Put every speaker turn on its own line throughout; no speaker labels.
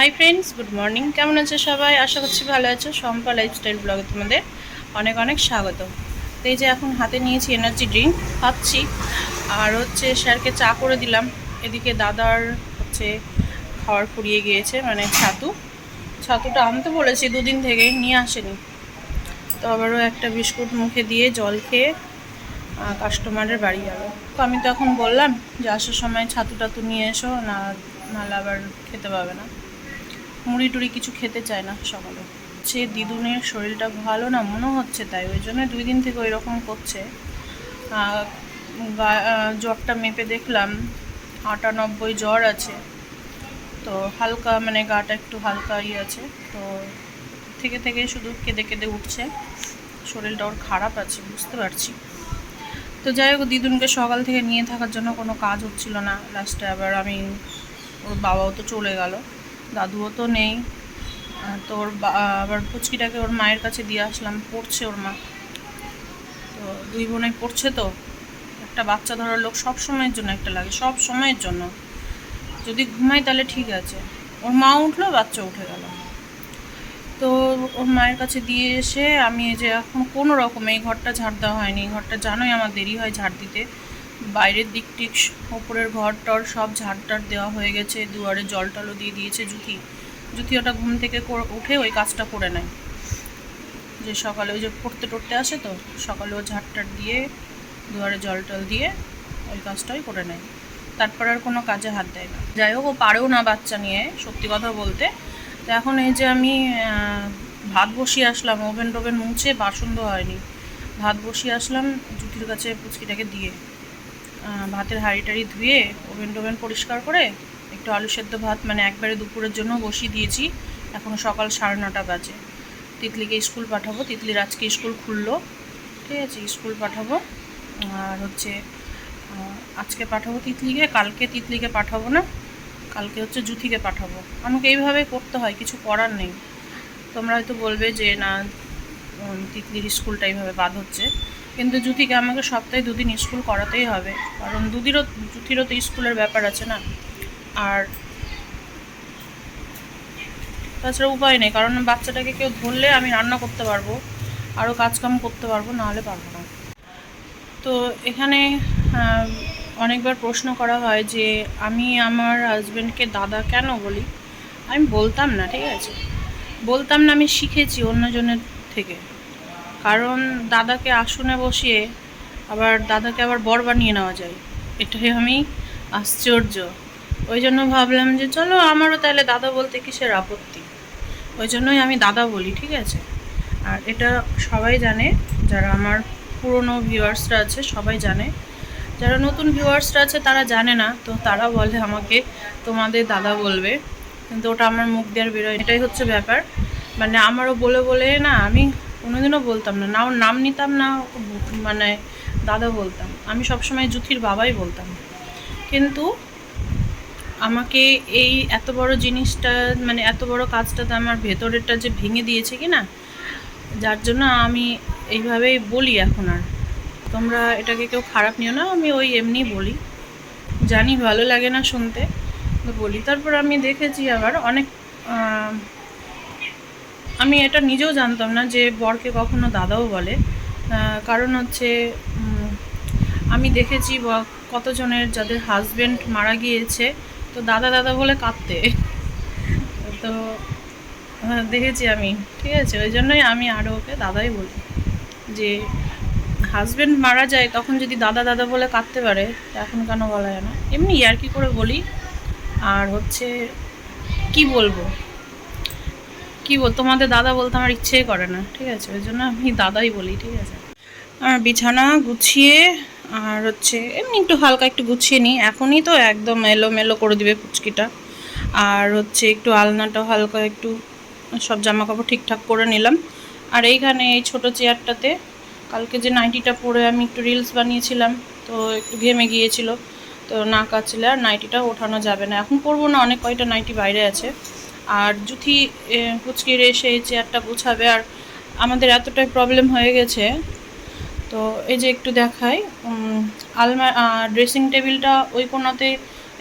Hi friends good morning কেমন আছো সবাই? আশা করছি ভালো আছো। সম্পা লাইফস্টাইল ব্লগে তোমাদের অনেক অনেক স্বাগত। এই যে এখন হাতে নিয়েছি এনার্জি ড্রিঙ্ক খাচ্ছি আর হচ্ছে স্যারকে চা করে দিলাম। এদিকে দাদার হচ্ছে খাওয়ার ফুরিয়ে গিয়েছে মানে ছাতু। ছাতুটা আনতে বলেছি, দুদিন থেকে নিয়ে আসেনি। তো আবারও একটা বিস্কুট মুখে দিয়ে জল খেয়ে কাস্টমারের বাড়ি যাবে তো আমি তো এখন বললাম যে আসার সময় ছাতু টাতু নিয়ে এসো, না, নাহলে আবার খেতে পাবে না। মুড়ি টুড়ি কিছু খেতে চায় না সকালে। সে দিদুনের শরীরটা ভালো না, মনে হচ্ছে তাই। ওই জন্য দুই দিন থেকে ওই রকম করছে জ্বরটা মেপে দেখলাম, আটানব্বই জ্বর আছে। তো হালকা মানে গাটা একটু হালকা ইয়ে আছে। তো থেকে থেকে শুধু কেঁদে কেঁদে উঠছে। শরীরটা ওর খারাপ আছে, বুঝতে পারছি। তো যাই হোক, দিদুনকে সকাল থেকে নিয়ে থাকার জন্য কোনো কাজ হচ্ছিল না। লাস্টে আবার আমি, ওর বাবাও তো চলে গেল। দাদুও তো নেই। তো ওর আবার পুচকিটাকে ওর মায়ের কাছে দিয়ে আসলাম, পড়ছে ওর মা। তো দুই বোনে পড়ছে তো। একটা বাচ্চা ধরার লোক সব সময়ের জন্য একটা লাগে, সব সময়ের জন্য। যদি ঘুমাই তাহলে ঠিক আছে। ওর মা উঠল, বাচ্চা উঠে গেল। তো ওর মায়ের কাছে দিয়ে এসে আমি যে এখন কোনো রকম এই ঘরটা ঝাড় দেওয়া হয়নি। ঘরটা জানোই আমার দেরি হয় ঝাড় দিতে। বাইরের দিক টিক ওপরের ঘর টর সব ঝাড় টাড় দেওয়া হয়ে গেছে। দুয়ারে জল টলও দিয়ে দিয়েছে জুথি। জুথি ওটা ঘুম থেকে উঠে ওই কাজটা করে নেয়। যে সকালে ওই যে পড়তে টড়তে আসে তো, সকালে ও ঝাড় টাড় দিয়ে দুয়ারে জল টল দিয়ে ওই কাজটাই করে নেয়। তারপর আর কোনো কাজে হাত দেয় না। যাই হোক, ও পারেও না বাচ্চা নিয়ে, সত্যি কথা বলতে। তো এখন এই যে আমি ভাত বসিয়ে আসলাম ওভেন টোভেন মুছে, বাসন হয়নি। ভাত বসিয়ে আসলাম জুতির কাছে পুচকিটাকে দিয়ে। ভাতের হাঁড়ি টাড়ি ধুয়ে ওভেন টোভেন পরিষ্কার করে একটু আলু সেদ্ধ ভাত মানে একবারে দুপুরের জন্য বসিয়ে দিয়েছি। এখন সকাল সাড়ে নটা বাজে। তিতলিকে স্কুল পাঠাবো। তিতলির আজকে স্কুল খুললো। ঠিক আছে, স্কুল পাঠাবো। আর হচ্ছে আজকে পাঠাবো তিতলিকে, কালকে তিতলিকে পাঠাবো না, কালকে হচ্ছে জুথিকে পাঠাবো। আমাকে এইভাবে করতে হয়, কিছু করার নেই। তোমরা হয়তো বলবে যে, না তিতলির স্কুলটা এইভাবে বাদ হচ্ছে। কিন্তু জুথিকে আমাকে সপ্তাহে দুদিন স্কুল করাতেই হবে? কারণ দুদিরও জুথিরও তো স্কুলের ব্যাপার আছে না। আর তাছাড়া উপায় নেই, কারণ বাচ্চাটাকে কেউ ধরলে আমি রান্না করতে পারব, আরও কাজকাম করতে পারব, নাহলে পারব না। তো এখানে অনেকবার প্রশ্ন করা হয় যে আমি আমার হাজব্যান্ডকে দাদা কেন বলি? আমি বলতাম না, ঠিক আছে? বলতাম না, আমি শিখেছি অন্যজনের থেকে। কারণ দাদাকে আসনে বসিয়ে আবার দাদাকে আবার বর বানিয়ে নেওয়া যায়। এটাই আমি আশ্চর্য। ওই জন্য ভাবলাম যে চলো আমারও তাহলে দাদা বলতে কিসের আপত্তি? ওই জন্যই আমি দাদা বলি, ঠিক আছে? আর এটা সবাই জানে, যারা আমার পুরনো ভিউয়ার্সরা আছে, সবাই জানে। যারা নতুন ভিউয়ার্সরা আছে, তারা জানে না, তো তারা বলে আমাকে, তোমাদের দাদা বলবে। কিন্তু ওটা আমার মুখ দেওয়ার বেরোয় এটাই হচ্ছে ব্যাপার। মানে আমারও বলে বলে না, আমি কোনোদিনও বলতাম না। না ওর নাম নিতাম না মানে দাদা বলতাম। আমি সবসময় জুথির বাবাই বলতাম। কিন্তু আমাকে এই এত বড় জিনিসটা মানে এত বড় কাজটাতে আমার ভেতরেরটা যে ভেঙে দিয়েছে কি না যার জন্য আমি এইভাবেই বলি এখন আর। তোমরা এটাকে কেউ খারাপ নিও না, আমি ওই এমনি বলি। জানি ভালো লাগে না শুনতে বলি। তারপর আমি দেখেছি আবার অনেক আমি এটা নিজেও জানতাম না যে বরকে কখনো দাদাও বলে। কারণ হচ্ছে আমি দেখেছি কতজনের যাদের হাজব্যান্ড মারা গিয়েছে তো দাদা দাদা বলে কাঁদতে। তো হ্যাঁ, দেখেছি আমি ঠিক আছে? ওই জন্যই আমি আরও ওকে দাদাই বলি যে হাজব্যান্ড মারা যায় তখন যদি দাদা দাদা বলে কাঁদতে পারে এখন কেন বলা যায় না? এমনি আর কি করে বলি? আর হচ্ছে কি বলব? কি বল, তোমাদের দাদা বলতে আমার ইচ্ছেই করে না, ঠিক আছে? ওই জন্য আমি দাদাই বলি, ঠিক আছে? আর বিছানা গুছিয়ে আর হচ্ছে এমনি একটু হালকা একটু গুছিয়ে নিই। এখনই তো একদম এলোমেলো করে দিবে পুচকিটা। আর হচ্ছে একটু আলনাটা হালকা একটু সব জামা কাপড় ঠিকঠাক করে নিলাম। আর এইখানে এই ছোট চেয়ারটাতে কালকে যে নাইটিটা পরে আমি একটু রিলস বানিয়েছিলাম, তো একটু ঘেমে গিয়েছিল, তো না কাচলে আর নাইটিটা ওঠানো যাবে না। এখন পরবো না, অনেক কয়টা নাইটি বাইরে আছে। আর জুথি কুচকির এসে এই চেয়ারটা গুছাবে আর আমাদের এতটাই প্রবলেম হয়ে গেছে। তো এই যে একটু দেখাই আলমা ড্রেসিং টেবিলটা ওই কোনাতে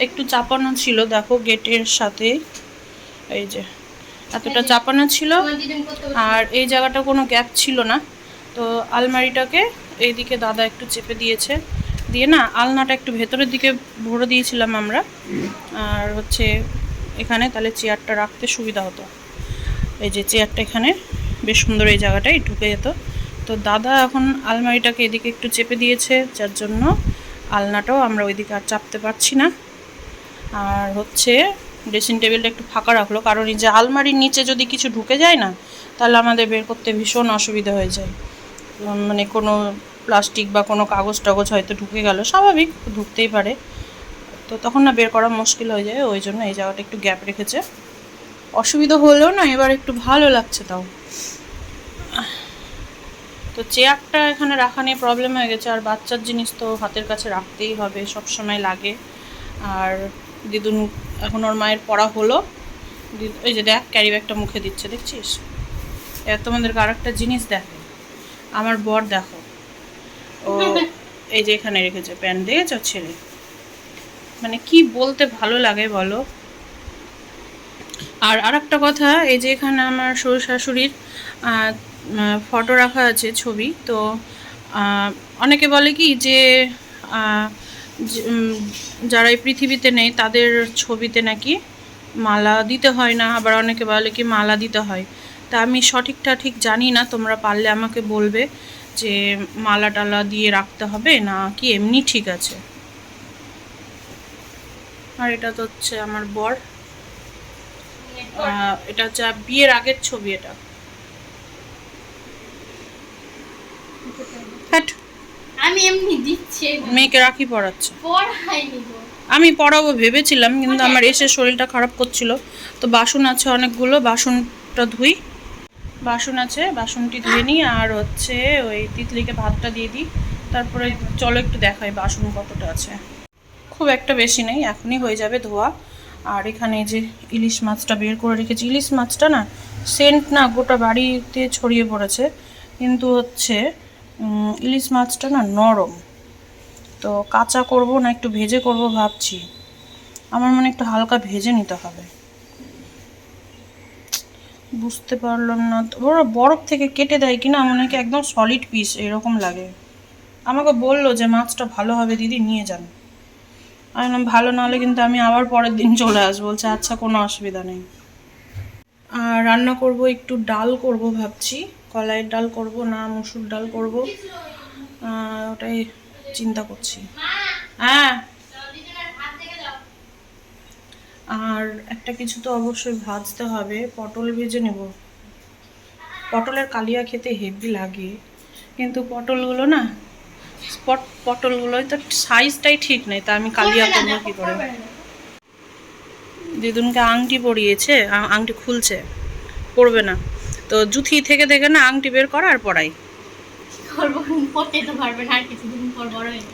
একটু চাপানো ছিল দেখো গেটের সাথে। এই যে এতটা চাপানো ছিল
তোমার দিদিন কত
আর এই জায়গাটা কোনো গ্যাপ ছিল না। তো আলমারিটাকে এইদিকে দাদা একটু চেপে দিয়েছে। দিয়ে না আলনাটা একটু ভেতরের দিকে ভরে দিয়েছিলাম আমরা। আর হচ্ছে এখানে, তাহলে চেয়ারটা রাখতে সুবিধা হতো। এই যে চেয়ারটা এখানে, বেশ সুন্দর এই জায়গাটায় ঢুকে যেত। তো দাদা এখন আলমারিটাকে এদিকে একটু চেপে দিয়েছে, যার জন্য আলনাটাও আমরা ওইদিকে আর চাপতে পারছি না। আর হচ্ছে ড্রেসিং টেবিলটা একটু ফাঁকা রাখল, কারণ এই যে আলমারির নিচে যদি কিছু ঢুকে যায় না, তাহলে আমাদের বের করতে ভীষণ অসুবিধা হয়ে যায়। মানে কোনো প্লাস্টিক বা কোনো কাগজ টাগজ হয়তো ঢুকে গেল, স্বাভাবিক, ঢুকতেই পারে। তো তখন না বের করা মুশকিল হয়ে যায় ওই জন্য এই জায়গাটা একটু গ্যাপ রেখেছে। অসুবিধা হলেও না এবার একটু ভালো লাগছে তাও। তো চেয়ারটা এখানে রাখা নিয়ে প্রবলেম হয়ে গেছে আর বাচ্চার জিনিস তো হাতের কাছে রাখতেই হবে সব সময় লাগে। আর দিদুন এখন ওর মায়ের পড়া হলো। এই যে দেখ ক্যারি ব্যাগটা মুখে দিচ্ছে দেখছিস? এবার তোমাদেরকে আর একটা জিনিস দেখো আমার বর দেখো। ও এই যে এখানে রেখেছে প্যান্ট দেখেছ ছেলে মানে কি বলতে ভালো লাগে বলো? আর আর একটা কথা, এই যে এখানে আমার শ্বশুর শাশুড়ির ফটো রাখা আছে ছবি, তো অনেকে বলে কি যে যারা এই পৃথিবীতে নেই তাদের ছবিতে নাকি মালা দিতে হয় না, আবার অনেকে বলে কি মালা দিতে হয়। তা আমি সঠিকটা ঠিক জানি না, তোমরা পারলে আমাকে বলবে যে মালা টালা দিয়ে রাখতে হবে না কি এমনি ঠিক আছে। আর এটা তো হচ্ছে আমার বর। এটা হচ্ছে বিয়ের আগের ছবি এটা।
আমি এমনি দিচ্ছি
মেয়েকে রাখি পড়াচ্ছে। আমি পড়াবো ভেবেছিলাম কিন্তু আমার এসে শরীরটা খারাপ করছিল। তো বাসন আছে অনেকগুলো বাসনটা ধুই। বাসন আছে বাসনটি ধুয়ে নিই আর হচ্ছে ওই তিতলিকে ভাতটা দিয়ে দিই। তারপরে চলো একটু দেখাই বাসন কতটা আছে। খুব একটা বেশি নেই, এখনই হয়ে যাবে ধোয়া। আর এখানে যে ইলিশ মাছটা বের করে রেখেছি, ইলিশ মাছটা না সেন্ট না গোটা বাড়িতে ছড়িয়ে পড়েছে, কিন্তু হচ্ছে ইলিশ মাছটা না নরম। তো কাঁচা করব না একটু ভেজে করব ভাবছি, আমার মনে একটু হালকা ভেজে নিতে হবে। বুঝতে পারলাম না ওরা বরফ থেকে কেটে দেয় কিনা মনে কি একদম সলিড পিস এরকম লাগে। আমাকে বলল যে মাছটা ভালো হবে, দিদি নিয়ে যান। আমি ভালো না হলে কিন্তু আমি আবার পরের দিন চলে আসব। বলছে আচ্ছা কোনো অসুবিধা নেই। আর রান্না করব, একটু ডাল করব ভাবছি। কলাইয়ের ডাল করব না, মুসুর ডাল করব। ওটাই চিন্তা করছি। হ্যাঁ। আর একটা কিছু তো অবশ্যই ভাজতে হবে। পটল ভেজে নেব। পটলের কালিয়া খেতে হেভি লাগে। কিন্তু পটলগুলো না পট পটলগুলোই তো সাইজটাই ঠিক নেই তা আমি কালিয়া করব কি করে? দিদুনকে আংটি পরিয়েছে আংটি খুলছে পরবে না। তো জুথি থেকে থেকে না আংটি বের করা আর পড়াই।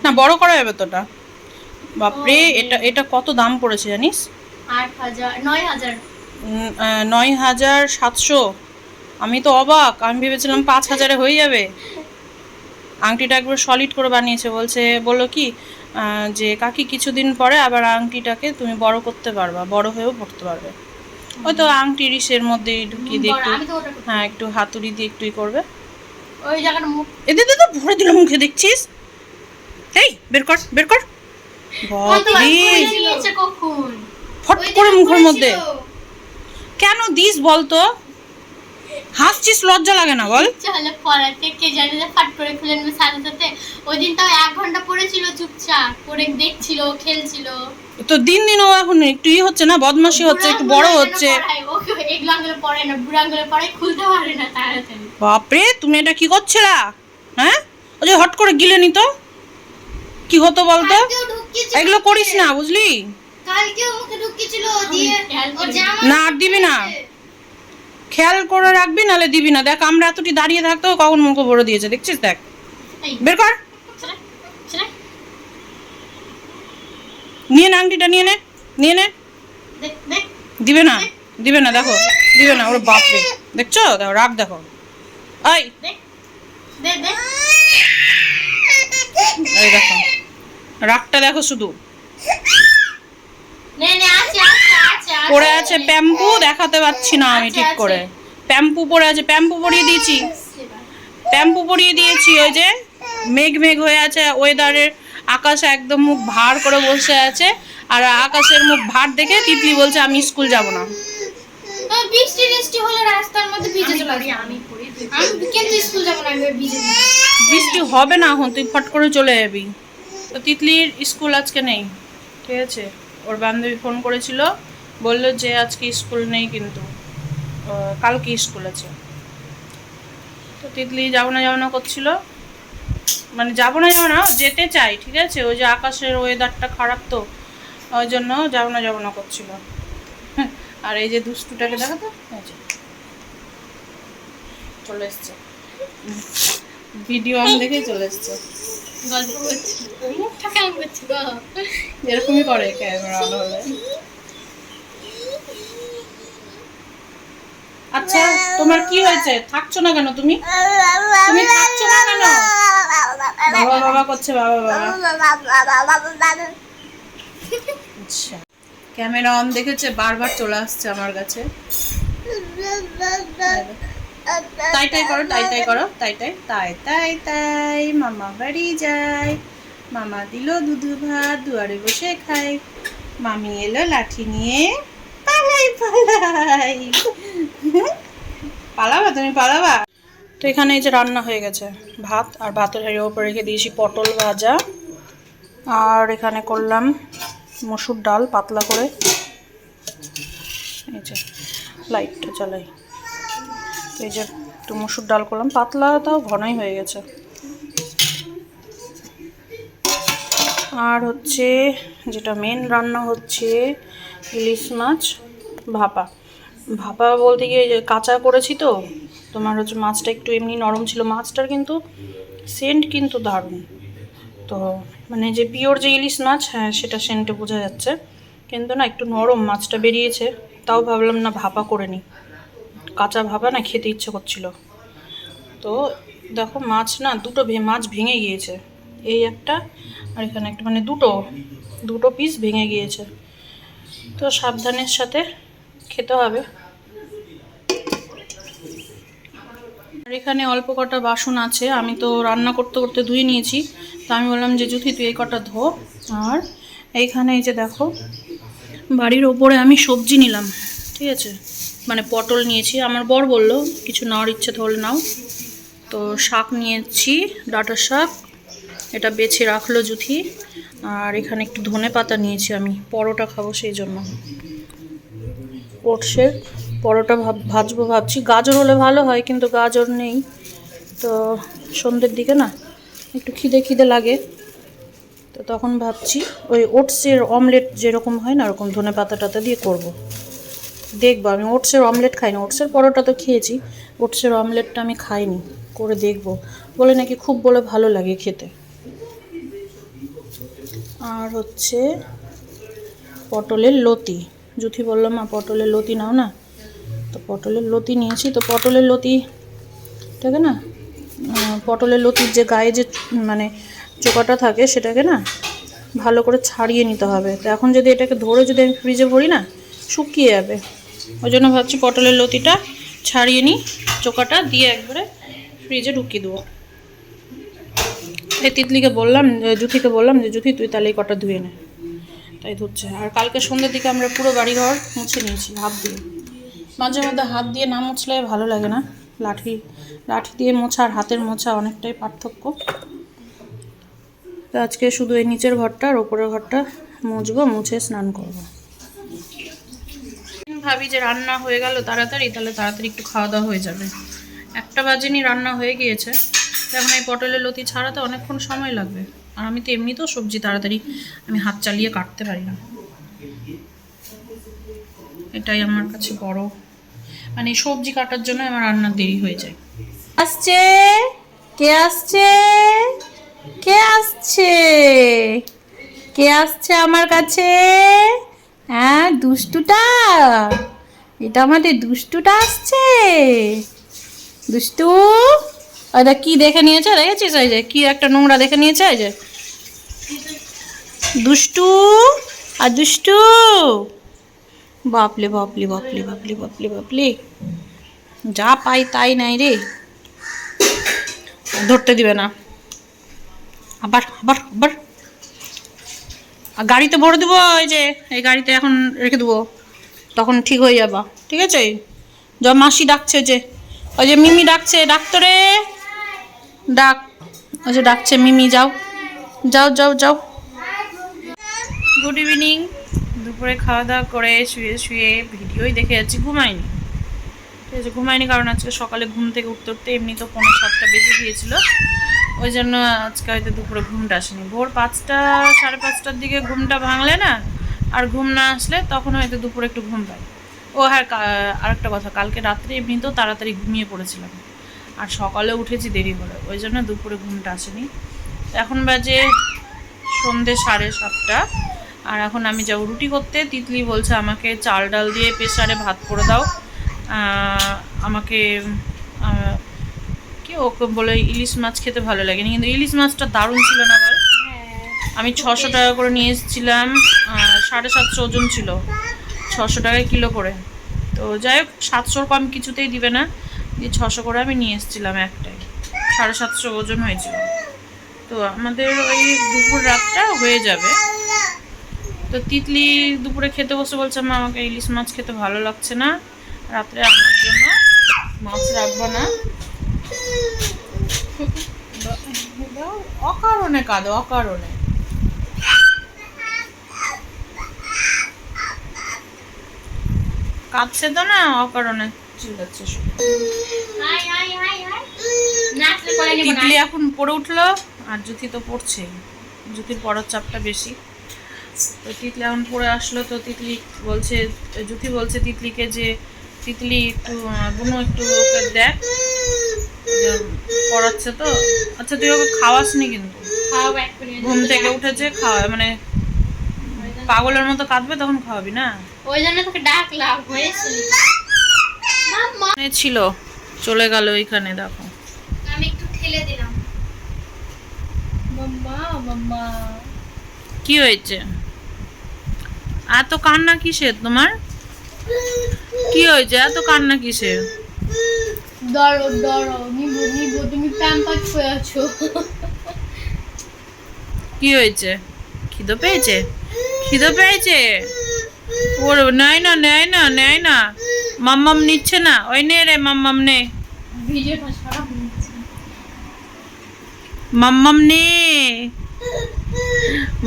না বড়
করা যাবে তোটা বাপরে এটা এটা কত দাম পড়েছে জানিস?
নয় হাজার
সাতশো। আমি তো অবাক আমি ভেবেছিলাম পাঁচ হাজারে হয়ে যাবে। আংটিটা একবার সলিড করে বানিয়েছে বলছে বলল কি যে কাকি কিছুদিন পরে আবার আংটিটাকে তুমি বড় করতে পারবা বড় হয়েও পড়তে পারবে। ওই তো আংটি রিসের মধ্যে ঢুকিয়ে দিয়ে একটু হ্যাঁ একটু হাতুড়ি দিয়ে একটু ই করবে।
ওই জায়গাটা মুখ
এদের তো ভরে দিল মুখে দেখছিস? এই বের কর বের কর। ফট করে মুখের মধ্যে। কেন দিস বলতো? হাসছিস লজ্জা লাগে না বল।
চলে পড়াতে কে জানে যে ফাট করে খুলে নেবে সাথে সাথে ওই দিন তাও এক ঘণ্টা পড়েছিল চুপচাপ পড়ে দেখছিল খেলছিল।
তো দিন দিন ও এখন একটু ই হচ্ছে না বদমাশি হচ্ছে একটু বড় হচ্ছে।
এগুলো পড়ে না বুড়ো আঙ্গুলে পড়ে খুলতে পারে না তাড়াতাড়ি।
বাপরে তুমি এটা কি করছিলা? হ্যাঁ? ওই যে হট করে গিলে নিত। কি হতো বলতো? এগুলো করিস না বুঝলি?
কালকেও মুখে ঢুকিয়েছিল দিয়ে ওর জামা
না আর দিবি না। খেয়াল করে রাখবি নাহলে দিবি না। দেখ আমরা এতটি দাঁড়িয়ে থাকতেও কখন মুখে ভরে দিয়েছে দেখছিস? দেখ। বের কর। নিয়ে নে আংটিটা নিয়ে নে নিয়ে নে। দিবে না দিবে না দেখো দিবে না ওর বাপরে দেখছ? দেখো রাগ দেখো। আই। এই দেখো রাগটা দেখো শুধু।
নে, নে, আছে।
পরে আছে প্যাম্পু দেখাতে পাচ্ছি না আমি ঠিক করে। প্যাম্পু পরে আছে প্যাম্পু পরিয়ে দিয়েছি। প্যাম্পু পরিয়ে দিয়েছি ওই যে মেঘ মেঘ হয়ে আছে ওয়েদারের আকাশ একদম মুখ ভার করে বসে আছে আর আকাশের মুখ ভার দেখে তিতলি বলছে আমি স্কুল যাব না।
বৃষ্টি বৃষ্টি হলে রাস্তার মধ্যে ভিজে চলে আমি আমি কিন্তু স্কুল যাব না আমি ভিজে
বৃষ্টি হবে না এখন তুই ফট করে চলে যাবি। তো তিতলির স্কুল আজকে নেই ঠিক আছে? ওর বান্ধবী ফোন করেছিল বলল যে আজকে স্কুল নেই কিন্তু কালকে স্কুল আছে। তো তিতলি যাব না যাব না করছিল। মানে যাব না যাব না যেতে চাই ঠিক আছে? ওই যে আকাশের ওয়েদারটা খারাপ তো ওই জন্য যাব না যাব না করছিল। আর এই যে দুষ্টুটাকে দেখো তো চলে এসছে। ভিডিও আমি দেখেই চলে এসছে।
গল্প করছি। মুখটা কেমন করছি গো
এরকমই করে ক্যামেরা হলে আচ্ছা তোমার কি হয়েছে? থাকছো না কেন তুমি? তুমি থাকছো না কেন? বাবা বাবা করছে, বাবা বাবা। আচ্ছা। ক্যামেরা অন দেখেছে, বারবার চলে আসছে আমার কাছে। তাই তাই করো, তাই তাই করো, তাই তাই তাই তাই তাই, মামা বাড়ি যায়। মামা দিল দুধু ভাত, দুয়ারে বসে খায়। মামি এলো লাঠি নিয়ে, পালাই পালাই। পালাবা, তুমি পালাবা। তো এখানে এই যে রান্না হয়ে গেছে, ভাত আর ভাতের হাড়ির ওপর রেখে দিয়েছি পটল ভাজা। আর এখানে করলাম মসুর ডাল পাতলা করে। এই যে লাইটটা জ্বালাই। এই যে একটু মসুর ডাল করলাম, পাতলা তাও ঘনই হয়ে গেছে। আর হচ্ছে যেটা মেন রান্না হচ্ছে ইলিশ মাছ ভাপা। ভাপা বলতে গিয়ে কাঁচা করেছি তো, তোমার হচ্ছে মাছটা একটু এমনি নরম ছিল। মাছটার কিন্তু সেন্ট কিন্তু দারুণ। তো মানে যে পিওর যে ইলিশ মাছ হ্যাঁ সেটা সেন্টে বোঝা যাচ্ছে। কিন্তু না, একটু নরম মাছটা বেরিয়েছে, তাও ভাবলাম না ভাপা করে নিই কাঁচা ভাপা না খেতে ইচ্ছে করছিল। তো দেখো মাছ না, দুটো মাছ ভেঙে গিয়েছে। এই একটা আর এখানে একটা মানে দুটো দুটো পিস ভেঙে গিয়েছে। তো সাবধানের সাথে খেতে হবে। আর এখানে অল্প কটা বাসন আছে, আমি তো রান্না করতে করতে ধুয়ে নিয়েছি। তো আমি বললাম যে জুথি তুই এই কটা ধো। আর এইখানে এই যে দেখো, বাড়ির ওপরে আমি সবজি নিলাম, ঠিক আছে? মানে পটল নিয়েছি। আমার বর বলল, কিছু নেওয়ার ইচ্ছে হলে নাও। তো শাক নিয়েছি ডাটা শাক, এটা বেছে রাখল জুথি। আর এখানে একটু ধনে পাতা নিয়েছি আমি, পরোটা খাব সেই জন্য। ওটসের পরোটা ভাজবো ভাবছি। গাজর হলে ভালো হয়, কিন্তু গাজর নেই। তো সন্ধ্যের দিকে না, একটু খিদে খিদে লাগে। তো তখন ভাবছি ওই ওটসের অমলেট যেরকম হয় না, ওরকম ধনে পাতা টাতা দিয়ে করব। দেখব, আমি ওটসের অমলেট খাই না ওটসের পরোটা তো খেয়েছি। ওটসের অমলেটটা আমি খাইনি। করে দেখব। বলে নাকি খুব বলে ভালো লাগে খেতে। আর হচ্ছে পটলের লতি। জুথি বললাম মা, পটলের লতি নাও না। তো পটলের লতি নিয়েছি। তো পটলের লতি লতিটাকে না পটলের লতির যে গায়ে যে মানে চোকাটা থাকে সেটাকে না ভালো করে ছাড়িয়ে নিতে হবে। তো এখন যদি এটাকে ধরে যদি আমি ফ্রিজে ভরি না, শুকিয়ে যাবে। ওই জন্য ভাবছি পটলের লতিটা ছাড়িয়ে নিই, চোকাটা দিয়ে একবারে ফ্রিজে ঢুকিয়ে দেবো। এই তিতলিকে বললাম জুথিকে বললাম যে জুথি তুই তাহলে এই কটা ধুয়ে নে। তাই ধুচ্ছে আর কালকে সন্ধ্যের দিকে আমরা পুরো বাড়িঘর মুছে নিয়েছি, হাত দিয়ে। মাঝে মধ্যে হাত দিয়ে না মুছলে ভালো লাগে না। লাঠি লাঠি দিয়ে মোছা আর হাতের মোছা অনেকটাই পার্থক্য। তো আজকে শুধু এই নিচের ঘরটা আর ওপরের ঘরটা মুছবো, মুছে স্নান করব। ভাবি যে রান্না হয়ে গেল তাড়াতাড়ি, তাহলে তাড়াতাড়ি একটু খাওয়া দাওয়া হয়ে যাবে। একটা বাজেনি রান্না হয়ে গিয়েছে। এখন এই পটলের লতি ছাড়াতে অনেকক্ষণ সময় লাগবে। আর আমি তো এমনিতেও সবজি তাড়াতাড়ি আমি হাত চালিয়ে কাটতে পারি না। এটাই আমার কাছে বড়। মানে সবজি কাটার জন্য আমার রান্নার দেরি হয়ে যায়। আসছে? কে আসছে? কে আসছে? কে আসছে আমার কাছে? হ্যাঁ দুষ্টুটা? এটা আমাদের দুষ্টুটা আসছে। দুষ্টু? ওটা কি দেখে নিয়েছে? দেখেছিস ওই যে? কি একটা নোংরা দেখে নিয়েছে ওই যে? দুষ্টু আর দুষ্টু। বাপলে বাপলে বাপলে বাপলে বাপলে বাপলে। যা পাই তাই নাই রে। ধরতে দিবে না। আবার আবার আবার। আর গাড়িতে ভরে দেবো এই যে, এই গাড়িতে এখন রেখে দেবো। তখন ঠিক হয়ে যাবা। ঠিক আছে? যা মাসি ডাকছে যে, ওই যে মিমি ডাকছে ডাক্তরে ডাক। ওই যে ডাকছে, মিমি, যাও। যাও যাও যাও। গুড ইভিনিং দুপুরে খাওয়া দাওয়া করে শুয়ে শুয়ে ভিডিওই দেখে যাচ্ছি ঘুমাইনি ঠিক আছে ঘুমাইনি কারণ আজকে সকালে ঘুম থেকে উঠতে উঠতে এমনি তো পনেরো সাতটা বেজে গিয়েছিল। ওই জন্য আজকে হয়তো দুপুরে ঘুমটা আসেনি। ভোর পাঁচটা, সাড়ে পাঁচটার দিকে ঘুমটা ভাঙলে না, আর ঘুম না আসলে তখন হয়তো দুপুরে একটু ঘুম পাই ও হ্যাঁ আরেকটা কথা, কালকে রাত্রে এমনিতেও তাড়াতাড়ি ঘুমিয়ে পড়েছিলাম। আর সকালে উঠেছি দেরি করে, ওই জন্য দুপুরে ঘুমটা আসেনি। এখন বাজে সন্ধে সাড়ে সাতটা, আর এখন আমি যাব রুটি করতে। তিতলি বলছে আমাকে চাল ডাল দিয়ে প্রেসারে ভাত করে দাও। আমাকে কি ওকে বলে, ইলিশ মাছ খেতে ভালো লাগেনি, কিন্তু ইলিশ মাছটা দারুণ ছিল না বল? আমি ছশো টাকা করে নিয়ে এসেছিলাম সাড়ে সাতশো ওজন ছিল, ছশো টাকায় কিলো করে। তো যাই হোক, সাতশোর কম কিছুতেই দিবে না। দিয়ে ছশো করে আমি নিয়ে এসেছিলাম একটাই। সাড়ে সাতশো ওজন হয়েছিল। তো আমাদের ওই দুপুর রাতটা হয়ে যাবে। তো তিতলি দুপুরে খেতে বসে বলছে, মা, আমাকে ইলিশ মাছ খেতে ভালো লাগছে না। রাত্রে আমার জন্য মাছ রাখব না। অকারণে কাঁদো, অকারণে। কাঁদছে তো না, অকারণে। চিল্লাচ্ছে তিতলি এখন পড়ে উঠল আর জ্যোতি তো পড়ছেই জ্যোতির পড়ার চাপটা বেশি। তো তিতলি এখন পড়ে আসলো তো তিতলি বলছে জ্যোতি বলছে তিতলিকে যে তিতলি একটু বুনু একটু ওকে দেখ। পড়াচ্ছে তো। আচ্ছা তুই ওকে খাওয়াসনি কিন্তু। ঘুম থেকে উঠেছে খাওয়া মানে পাগলের মতো কাঁদবে তখন খাওয়াবি না?
ওই জন্য তোকে ডাকলাম হয়েছিল
ছিল। চলে গেল ওইখানে দেখো।
আমি একটু ঠেলে দিলাম।
কি হয়েছে? এত কান্না কিসের তোমার? কি হয়েছে? এত কান্না কিসের
ডরো ডরো নিবো নিবো তুমি প্যাম্পার হয়ে আছো।
কি হয়েছে? খিদে পেয়েছে? খিদে পেয়েছে? ওর নেয় না নেয় না নেয় না। মাম্মাম নিচ্ছে না। ওই নে রে মাম্মাম নে। মাম্মাম নে।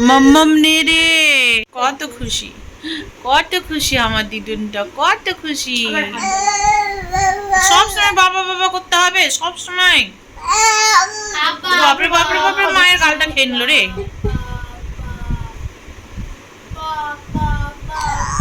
মাম্মাম নে রে। কত খুশি। কত খুশি আমার দিদুনটা কত খুশি। সবসময় বাবা বাবা করতে হবে সবসময় বাপরে বাপরে বাপরে মায়ের গালটা খেয়ে নিল রে।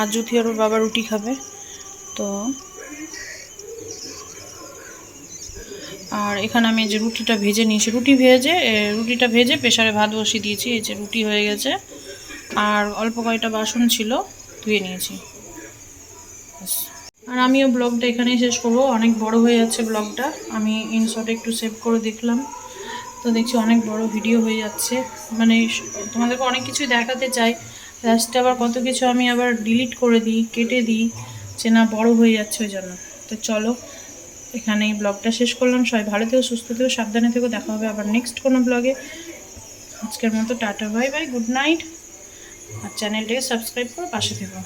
আর জুথি আর ওর বাবা রুটি খাবে, তো। আর এখানে আমি যে রুটিটা ভেজে নিয়েছি, রুটি ভেজে রুটিটা ভেজে প্রেশারে ভাত বসিয়ে দিয়েছি, এই যে রুটি হয়ে গেছে। আর অল্প কয়টা বাসন ছিল, ধুয়ে নিয়েছি। আর আমিও ব্লগটা এখানেই শেষ করব, অনেক বড় হয়ে যাচ্ছে ব্লগটা, আমি ইনশটে একটু সেভ করে দেখলাম। তো দেখছি অনেক বড় ভিডিও হয়ে যাচ্ছে মানে তোমাদেরকে অনেক কিছুই দেখাতে চাই। লাস্টে আবার কত কিছু আমি আবার ডিলিট করে দিই, কেটে দিই, যে না বড়ো হয়ে যাচ্ছে ওই জন্য। তো চলো এখানে ব্লগটা শেষ করলাম। সবাই ভালো থেকো, সুস্থ থেকো, সাবধানে থেকো। দেখা হবে আবার নেক্সট কোনো ব্লগে। আজকের মতো tata bye bye good night আর চ্যানেলটাকে সাবস্ক্রাইব করে পাশে থেকো।